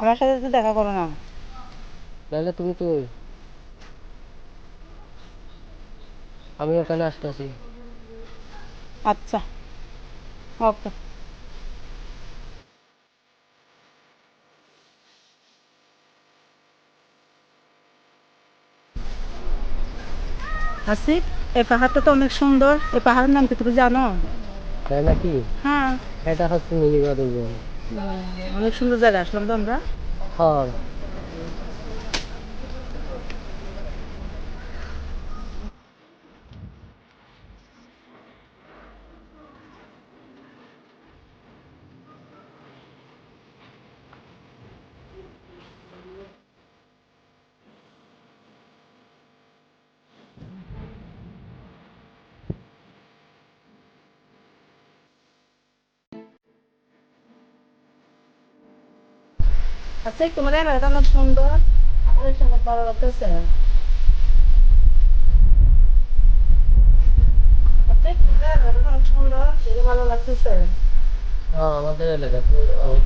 আমার সাথে তো দেখা করো না। তাহলে তুমি তো আমি ওখানে আসতেছি। আচ্ছা। ওকে। আসিফ এই পাহাড়টা তো অনেক সুন্দর। এই পাহাড়ের নাম কি তুমি জানো? তাই নাকি? হ্যাঁ। এটা হচ্ছে বন। অনেক সুন্দর জায়গা আসলাম তো আমরা? হ্যাঁ। আসিফ তোমার এলাকাটা অনেক সুন্দর আমার সঙ্গে ভালো লাগতেছে। আসিফ তোমার এলাকাটা অনেক সুন্দর দেখে ভালো লাগতেছে। হ্যাঁ আমাদের এলাকা তো অনেক